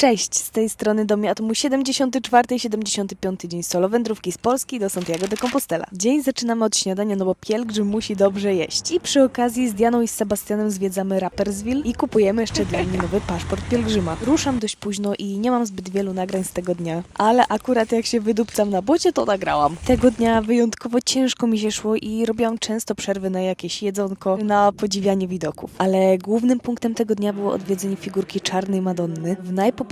Cześć, z tej strony Domiatomu 74 i 75 dzień solo wędrówki z Polski do Santiago de Compostela. Dzień zaczynamy od śniadania, no bo pielgrzym musi dobrze jeść. I przy okazji z Dianą i z Sebastianem zwiedzamy Rapperswil i kupujemy jeszcze dla mnie nowy paszport pielgrzyma. Ruszam dość późno i nie mam zbyt wielu nagrań z tego dnia, ale akurat jak się wydupcam na bocie, to nagrałam. Tego dnia wyjątkowo ciężko mi się szło i robiłam często przerwy na jakieś jedzonko, na podziwianie widoków. Ale głównym punktem tego dnia było odwiedzenie figurki Czarnej Madonny w najpopularniejszym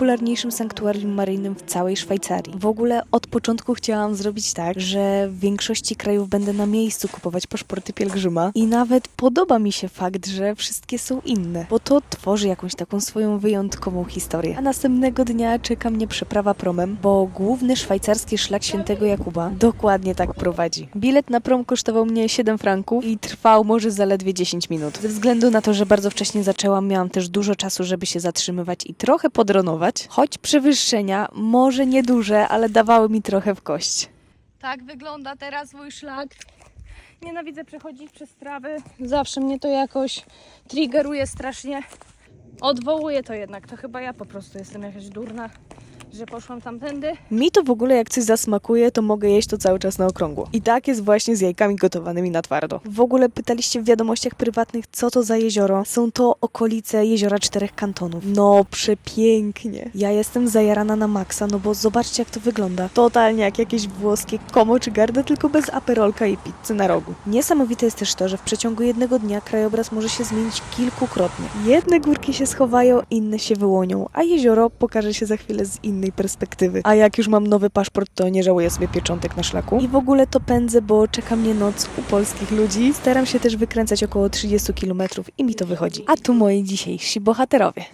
sanktuarium maryjnym w całej Szwajcarii. W ogóle od początku chciałam zrobić tak, że w większości krajów będę na miejscu kupować paszporty pielgrzyma i nawet podoba mi się fakt, że wszystkie są inne, bo to tworzy jakąś taką swoją wyjątkową historię. A następnego dnia czeka mnie przeprawa promem, bo główny szwajcarski szlak świętego Jakuba dokładnie tak prowadzi. Bilet na prom kosztował mnie 7 franków i trwał może zaledwie 10 minut. Ze względu na to, że bardzo wcześnie zaczęłam, miałam też dużo czasu, żeby się zatrzymywać i trochę podronować, choć przewyższenia, może nieduże, ale dawały mi trochę w kość. Tak wygląda teraz mój szlak. Nienawidzę przechodzić przez trawy. Zawsze mnie to jakoś triggeruje strasznie. Odwołuję to jednak. To chyba ja po prostu jestem jakaś durna, że poszłam tamtędy. Mi to w ogóle jak coś zasmakuje, to mogę jeść to cały czas na okrągło. I tak jest właśnie z jajkami gotowanymi na twardo. W ogóle pytaliście w wiadomościach prywatnych, co to za jezioro. Są to okolice jeziora czterech kantonów. No, przepięknie. Ja jestem zajarana na maksa, no bo zobaczcie jak to wygląda. Totalnie jak jakieś włoskie komo czy garda, tylko bez aperolka i pizzy na rogu. Niesamowite jest też to, że w przeciągu jednego dnia krajobraz może się zmienić kilkukrotnie. Jedne górki się schowają, inne się wyłonią, a jezioro pokaże się za chwilę z innej perspektywy. A jak już mam nowy paszport, to nie żałuję sobie pieczątek na szlaku. I w ogóle to pędzę, bo czeka mnie noc u polskich ludzi. Staram się też wykręcać około 30 km i mi to wychodzi. A tu moi dzisiejsi bohaterowie.